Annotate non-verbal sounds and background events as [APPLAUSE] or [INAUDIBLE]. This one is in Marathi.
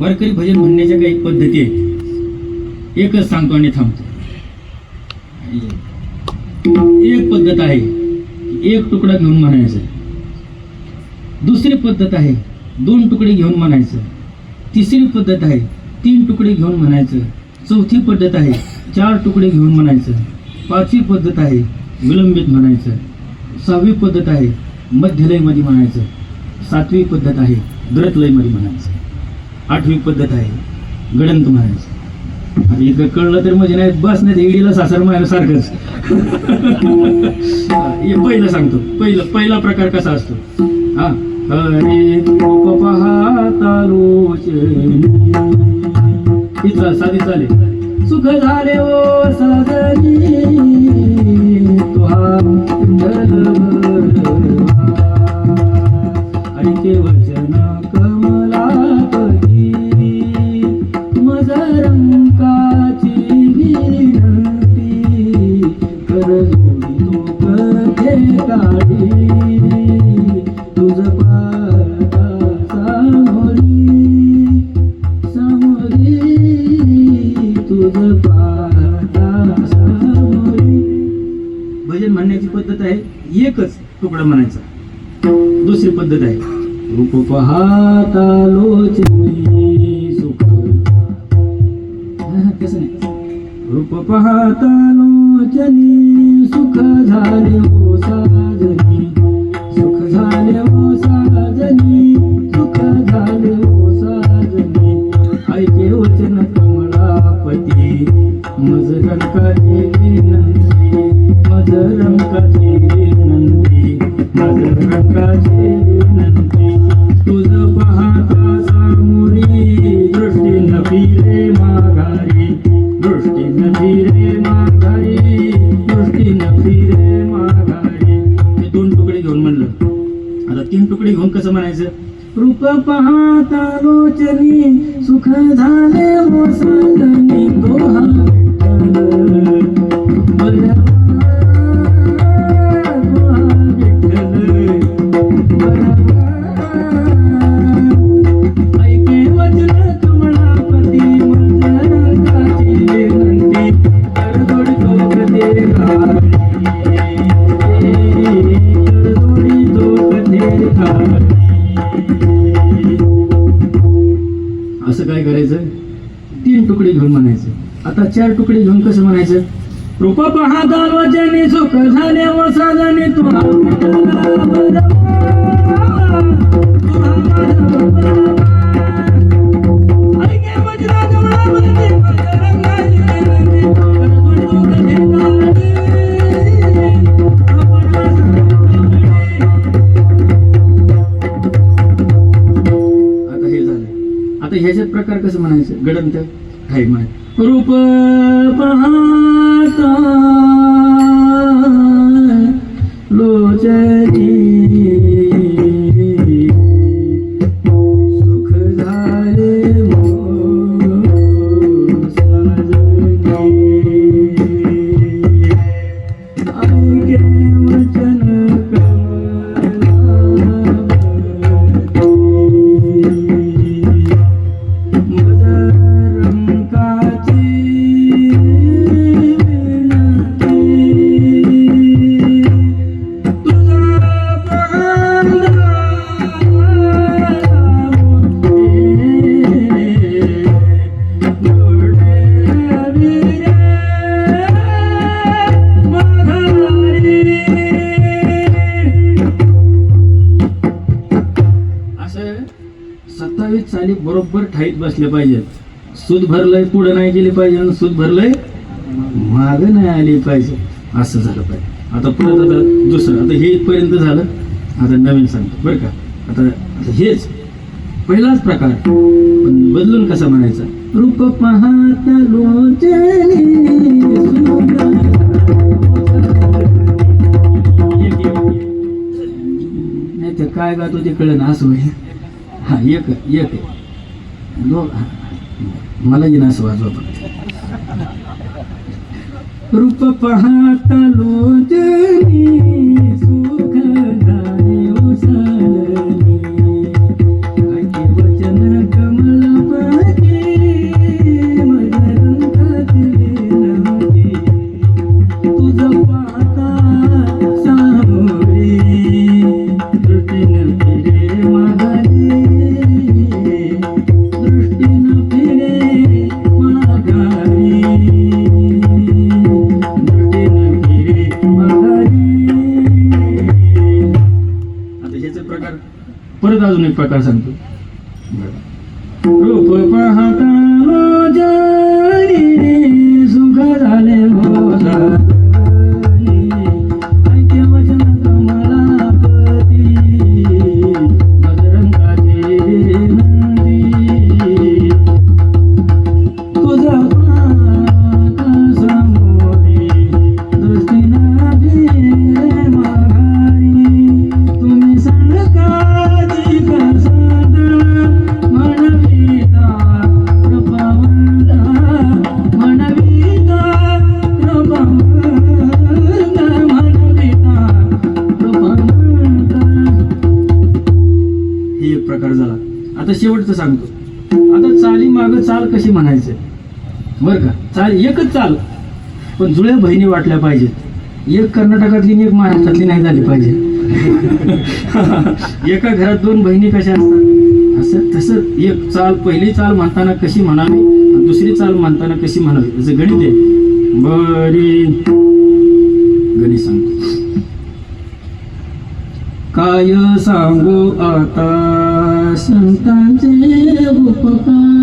वारकरी भजन म्हणण्याच्या काही पद्धती आहेत. एकच सांगतो आणि थांबतो. एक पद्धत आहे एक तुकडा घेऊन म्हणायचं. दुसरी पद्धत आहे दोन तुकडे घेऊन म्हणायचं. तिसरी पद्धत आहे तीन तुकडे घेऊन म्हणायचं. चौथी पद्धत आहे चार तुकडे घेऊन म्हणायचं. पाचवी पद्धत आहे विलंबित म्हणायचं. सहावी पद्धत आहे मध्यलयमध्ये म्हणायचं. सातवी पद्धत आहे द्रतलयमध्ये म्हणायचं. आठवी पद्धत आहे. गडंत म्हणायचं. आणि इथं कळलं तर म्हणजे नाही बस नाही इडीला सासर मायला सारखंच. पहिलं सांगतो. पहिलं पहिला प्रकार कसा असतो? हा हरे पाहता इथला साधी चालेल सुख झाले ओ साजनी तुकडा म्हणायचा. दुसरी पद्धत आहे. रूप पाहता लोचनी सुख तसं नाही. रूप पाहता कसं म्हणायचं रूप पाहता लोचनी सुख झाले ओ सांगणी दोहा तीन तुकडे घेऊन म्हणायचं. आता चार तुकडे घेऊन कसं म्हणायचं? रूप पहा वचने सुख झाले व साजने तुला आता ह्याच्यात प्रकार कसं म्हणायचं? गडंत? आहे म्हणाय रूप पाहता लोचनी आणि बरोबर ठाईत बसले पाहिजेत. सूद भरलंय पुढं नाही गेली पाहिजे आणि सूद भरलंय माग नाही आली पाहिजे. असं झालं पाहिजे. आता परत आता दुसरं आता हे इथपर्यंत झालं. आता नवीन सांगतो बरं का? आता हेच. पहिलाच प्रकार. पण बदलून कसा म्हणायचा? रूप पाहत नाही तर काय गातो ते कळलं ना असं होईल. हा एक एक. मला येईन असं वाजवतो रूप पाहता लोजनी प्रकार सांगतो. हे एक प्रकार झाला. आता शेवटचं सांगतो. आता चाली माग चाल कशी म्हणायचं? बरं का? चाल एकच चाल. पण जुळ्या बहिणी वाटल्या पाहिजेत. एक कर्नाटकातली एक महाराष्ट्रातली नाही झाली पाहिजे [LAUGHS] एका घरात दोन बहिणी कशा असतात? असं तसं. एक चाल पहिली चाल म्हणताना कशी म्हणावी? दुसरी चाल म्हणताना कशी म्हणावी? त्याचं गणित आहे. बरी. गणित सांगतो. काय सांगू आता? संतांचे उपकार.